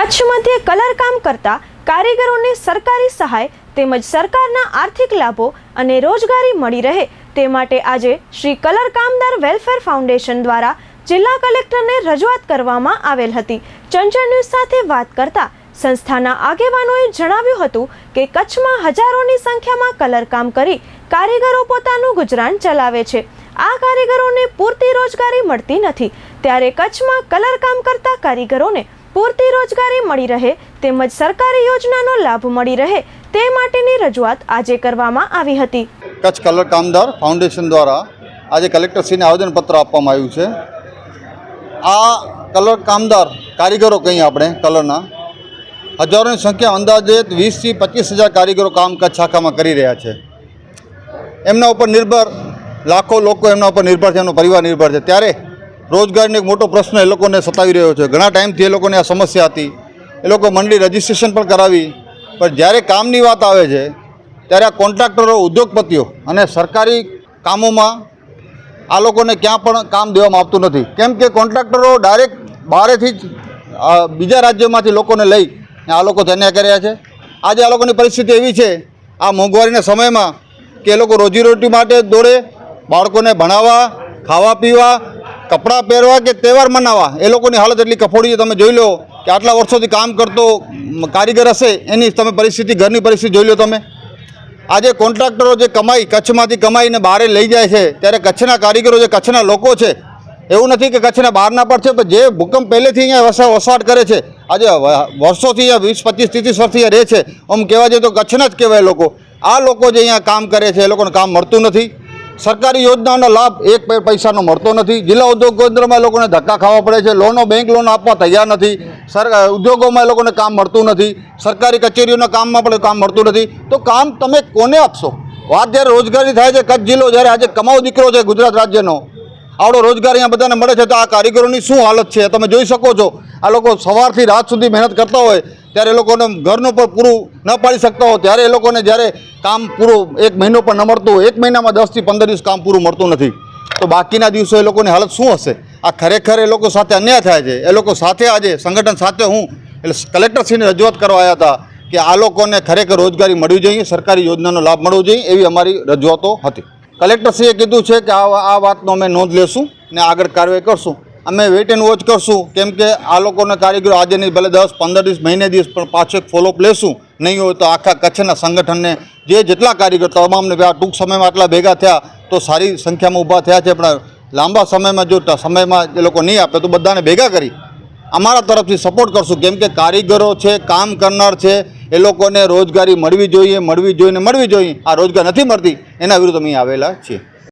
કચ્છ મધ્યે કલર કામ કરતા કારીગરોને સરકારી સહાય તેમજ સરકારના આર્થિક લાભો અને રોજગારી મળી રહે તે માટે આજે શ્રી કલર કામદાર વેલફેર ફાઉન્ડેશન દ્વારા જિલ્લા કલેક્ટરને રજૂઆત કરવામાં આવેલ હતી. ચંચળ ન્યૂઝ સાથે વાત કરતા સંસ્થાના આગેવાનોએ જણાવ્યું હતું કે કચ્છમાં હજારોની સંખ્યામાં કલર કામ કરી કારીગરો પોતાનું ગુજરાન ચલાવે છે. આ કારીગરોને પૂરતી રોજગારી મળતી નથી. ત્યારે કચ્છમાં કલર કામ કરતા કારીગરોને પૂરતી રોજગારી મળી રહે તેમજ સરકારી યોજનાનો લાભ મળી રહે તે માટેની રજૂઆત આજે કરવામાં આવી હતી. કચ્છ કલર કામદાર ફાઉન્ડેશન દ્વારા આજે કલેક્ટરશ્રીને આવેદનપત્ર આપવામાં આવ્યું છે. આ કલર કામદાર કારીગરો કહીએ આપણે, કલરના, હજારોની સંખ્યા અંદાજે વીસથી પચીસ હજાર કારીગરો કામ કચ્છ શાખામાં કરી રહ્યા છે. એમના ઉપર નિર્ભર, લાખો લોકો એમના ઉપર નિર્ભર છે, એમનો પરિવાર નિર્ભર છે. ત્યારે રોજગારીનો એક મોટો પ્રશ્ન એ લોકોને સતાવી રહ્યો છે. ઘણા ટાઈમથી એ લોકોને આ સમસ્યા હતી. એ લોકો મંડળી રજિસ્ટ્રેશન પણ કરાવી. પણ જ્યારે કામની વાત આવે છે, ત્યારે આ કોન્ટ્રાક્ટરો, ઉદ્યોગપતિઓ અને સરકારી કામોમાં આ લોકોને ક્યાં પણ કામ દેવામાં આવતું નથી. કેમ કે કોન્ટ્રાક્ટરો ડાયરેક્ટ બહારેથી જ બીજા રાજ્યોમાંથી લોકોને લઈ આ લોકો ધન્યા કર્યા છે. આજે આ લોકોની પરિસ્થિતિ એવી છે, આ મોંઘવારીના સમયમાં કે એ લોકો રોજીરોટી માટે દોડે, બાળકોને ભણાવવા, ખાવા પીવા કપડાં પહેરવા કે તહેવાર મનાવવા, એ લોકોની હાલત એટલી કફોડી તમે જોઈ લો કે આટલા વર્ષોથી કામ કરતો કારીગર હશે, એની તમે પરિસ્થિતિ, ઘરની પરિસ્થિતિ જોઈ લો તમે. આજે કોન્ટ્રાક્ટરો જે કમાઈ, કચ્છમાંથી કમાઈને બહારે લઈ જાય છે, ત્યારે કચ્છના કારીગરો જે કચ્છના લોકો છે, એવું નથી કે કચ્છના બહારના પણ છે, પણ જે ભૂકંપ પહેલેથી અહીંયા વસા, વસવાટ કરે છે, આજે વર્ષોથી અહીંયા વીસ, પચીસ, ત્રીસ વર્ષથી રહે છે. આમ કહેવા જઈએ તો કચ્છના જ કહેવાય લોકો. આ લોકો જે અહીંયા કામ કરે છે, એ લોકોને કામ મળતું નથી. સરકારી યોજનાનો લાભ એક પૈસાનો મળતો નથી. જિલ્લા ઉદ્યોગ કેન્દ્રમાં લોકોને ધક્કા ખાવા પડે છે. લોનો બેંક લોન આપવા તૈયાર નથી. સરકાર ઉદ્યોગોમાં લોકોને કામ મળતું નથી. સરકારી કચેરીઓના કામમાં પણ કામ મળતું નથી. તો કામ તમે કોને આપશો? વાત જ્યારે રોજગારી થાય છે, કચ્છ જિલ્લો જ્યારે આજે કમાવ દીકરો છે ગુજરાત રાજ્યનો, આવડો રોજગાર અહીંયા બધાને મળે છે. તો આ કારીગરોની શું હાલત છે? તમે જોઈ શકો છો. આ લોકો સવારથી રાત સુધી મહેનત કરતા હોય, ત્યારે એ લોકોને ઘરનું પણ પૂરું ન પાડી શકતા હોય. ત્યારે એ લોકોને જ્યારે કામ પૂરું, એક મહિનો પણ ન મળતું એક મહિનામાં દસથી પંદર દિવસ કામ પૂરું મળતું નથી. તો બાકીના દિવસો એ લોકોની હાલત શું હશે? આ ખરેખર એ લોકો સાથે અન્યાય થાય છે. એ લોકો સાથે આજે સંગઠન સાથે હું, એટલે કલેક્ટરશ્રીને રજૂઆત કરવા આવ્યા હતા કે આ લોકોને ખરેખર રોજગારી મળવી જોઈએ, સરકારી યોજનાનો લાભ મળવો જોઈએ, એવી અમારી રજૂઆતો હતી. કલેક્ટરશ્રીએ કીધું છે કે આ આ વાતનો અમે નોંધ લેશું ને આગળ કાર્યવાહી કરશું. અમે વેઇટ એન્ડ વોચ કરશું. કેમ કે આ લોકોને કારીગરો આજે નહીં ભલે દસ, પંદર દિવસ, મહિને દિવસ પણ પાછો એક ફોલોઅપ લેશું. નહીં હોય તો આખા કચ્છના સંગઠનને જે જેટલા કારીગર તમામને આ ટૂંક સમયમાં આટલા ભેગા થયા, તો સારી સંખ્યામાં ઊભા થયા છે. પણ લાંબા સમયમાં જો સમયમાં એ લોકો નહીં આપે, તો બધાને ભેગા કરી. અમારા તરફથી સપોર્ટ કરશું. કેમ કે કારીગરો છે, કામ કરનાર છે, એ લોકોને રોજગારી મળવી જોઈએ મળવી જોઈએ મળવી જોઈએ. આ રોજગાર નથી મળતી. એના વિરુદ્ધ અમે આવેલા છીએ.